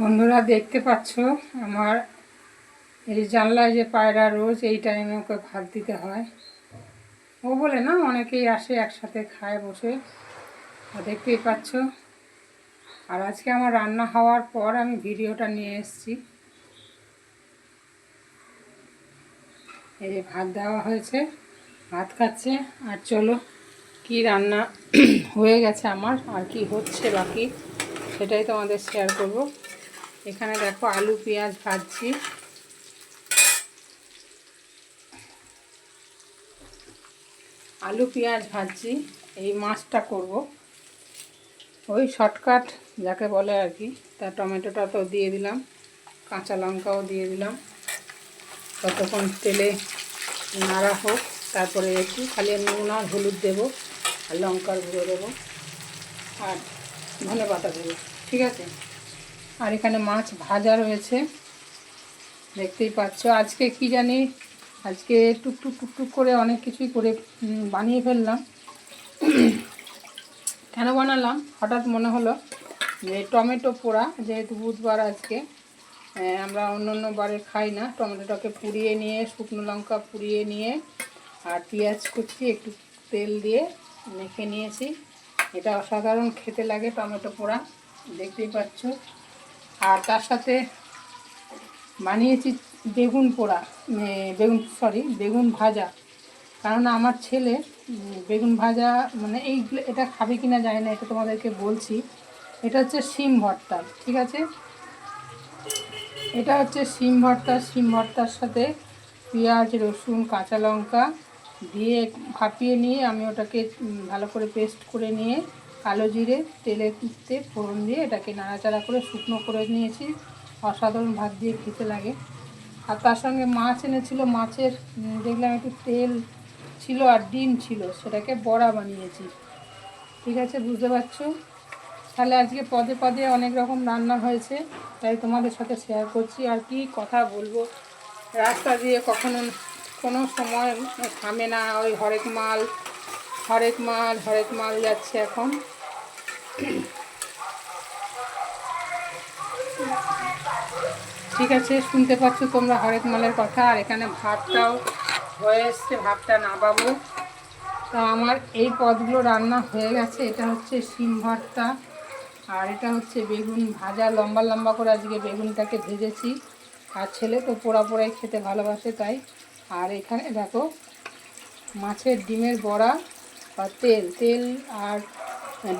বন্ধুরা দেখতে পাচ্ছ, আমার এই জানলায় যে পায়রা রোজ এই টাইমে ওকে ভাত দিতে হয়। ও বলে, না, অনেকেই আসে একসাথে খায়, বসে। দেখতেই পাচ্ছ, আর আজকে আমার রান্না হওয়ার পর আমি ভিডিওটা নিয়ে এসেছি। এই যে ভাত দেওয়া হয়েছে, ভাত খাচ্ছে, আর চলো, কি রান্না হয়ে গেছে আমার, আর কি হচ্ছে বাকি, সেটাই তোমাদের শেয়ার করব। এখানে দেখো আলু, পেঁয়াজ ভাজছি। আলু, পেঁয়াজ ভাজছি, এই মাছটা করব। ওই শর্টকাট যাকে বলে আর কি তা টমেটোটা তো দিয়ে দিলাম, কাঁচা লঙ্কাও দিয়ে দিলাম। ততক্ষণ তেলে নাড়া হোক, তারপরে একটু খালি নুন আর হলুদ দেবো, আর লঙ্কার গুঁড়ো দেবো, আর ধনে পাতা দেবো, ঠিক আছে? আর এখানে মাছ ভাজা রয়েছে। দেখতেই পাচ্ছ। আজকে কি জানি, আজকে টুকটুক টুকটুক করে অনেক কিছুই করে বানিয়ে ফেললাম। কেন বানালাম? হঠাৎ মনে হলো যে টমেটো পোড়া, যেহেতু বুধবার আজকে আমরা অন্য অন্য বারে খাই না। টমেটোটাকে পুড়িয়ে নিয়ে, শুকনো লঙ্কা পুড়িয়ে নিয়ে, আর পেঁয়াজ কুচি, একটু তেল দিয়ে মেখে নিয়েছি। এটা অসাধারণ খেতে লাগে টমেটো পোড়া। দেখতেই পাচ্ছ। আর তার সাথে বানিয়েছি বেগুন পোড়া বেগুন সরি বেগুন ভাজা। কারণ আমার ছেলে বেগুন ভাজা মানে এইগুলো এটা খাবে কি না জানি না, এটা তোমাদেরকে বলছি। এটা হচ্ছে শিম ভর্তা, ঠিক আছে? এটা হচ্ছে শিম ভর্তা, শিম ভর্তার সাথে পেঁয়াজ, রসুন, কাঁচা লঙ্কা দিয়ে ভাপিয়ে নিয়ে আমি ওটাকে ভালো করে পেস্ট করে নিয়ে কালো জিরে তেলে কুচতে ফোড়ন দিয়ে এটাকে নাড়াচাড়া করে শুকনো করে নিয়েছি। অসাধারণ ভাত দিয়ে খেতে লাগে। আর তার সঙ্গে মাছ এনেছিল, মাছের দেখলাম একটু তেল ছিল আর ডিম ছিল, সেটাকে বড়া বানিয়েছি। ঠিক আছে, বুঝতে পারছ? তাহলে আজকে পদে পদে অনেক রকম রান্না হয়েছে, তাই তোমাদের সাথে শেয়ার করছি। আর কি কথা বলব? রাস্তা দিয়ে কখনো কোনো সময় থামে না, ওই হরেক মাল হরেক মাল হরেক মাল যাচ্ছে এখন। ঠিক আছে, শুনতে পাচ্ছ তোমরা হরেক মালের কথা, আর এখানে ভাতটাও হয়ে এসছে, ভাতটা না নামাবো। তা আমার এই পদগুলো রান্না হয়ে গেছে, এটা হচ্ছে শিম ভর্তা আর এটা হচ্ছে বেগুন ভাজা, লম্বা লম্বা করে আজকে বেগুনটাকে ভেজেছি। আর ছেলে তো পোড়া পোড়াই খেতে ভালোবাসে তাই। আর এখানে দেখো, মাছের ডিমের বড়া বা তেল তেল আর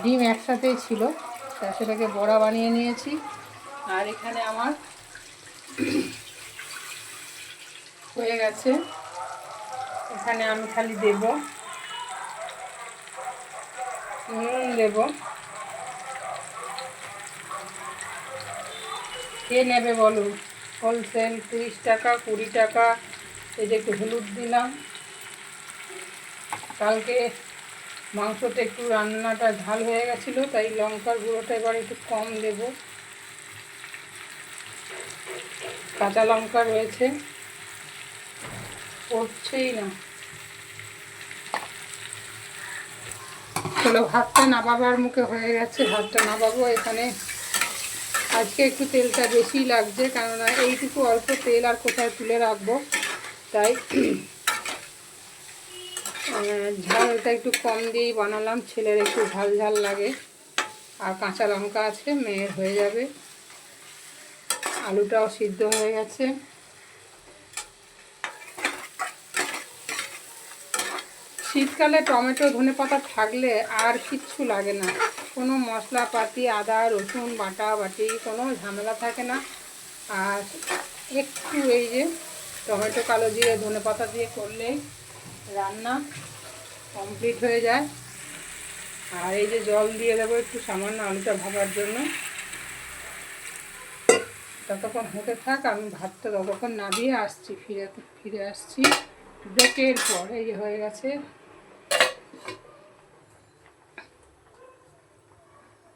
ডিম একসাথেই ছিল, তা সেটাকে বড়া বানিয়ে নিয়েছি। আর এখানে আমার হয়ে গেছে। এখানে আমি খালি দেব। নুন দেব। কে নেবে বলুন? হোলসেল তিরিশ টাকা, কুড়ি টাকা, এই যে একটু হলুদ দিলাম। কালকে মাংসটা একটু রান্নাটা ঝাল হয়ে গেছিল, তাই লঙ্কার গুঁড়োটা এবার একটু কম দেব। কাঁচা লঙ্কা রয়েছে। পড়ছেই না। চলো, ভাতটা নাবাবার মুখে হয়ে গেছে, ভাতটা নাবাবো এখানে। আজকে একটু তেলটা বেশি লাগছে, কেননা এইটুকু অল্প তেল আর কোথায় তুলে রাখব, তাই ঝালটা একটু কম দিয়েই বানালাম, ছেলের একটু ঝাল ঝাল লাগে। আর কাঁচা লঙ্কা আছে, মেয়ের হয়ে যাবে। আলুটাও সিদ্ধ হয়ে গেছে। শীতকালে টমেটো, ধনে পাতা থাকলে আর কিচ্ছু লাগে না। কোনো মশলাপাতি, আদা, রসুন, বাটা, বাটি, কোনো ঝামেলা থাকে না। আর একটু এই যে টমেটো, কালো জিরে, ধনে পাতা দিয়ে করলে রান্না কমপ্লিট হয়ে যায়। আর এই যে জল দিয়ে দেবো একটু সামান্য আলুটা ভাবার জন্য। ততক্ষণ হতে থাক, আমি ভাতটা ততক্ষণ না দিয়ে আসছি, ফিরে ফিরে আসছি। ব্রেকের পর, এই হয়ে গেছে।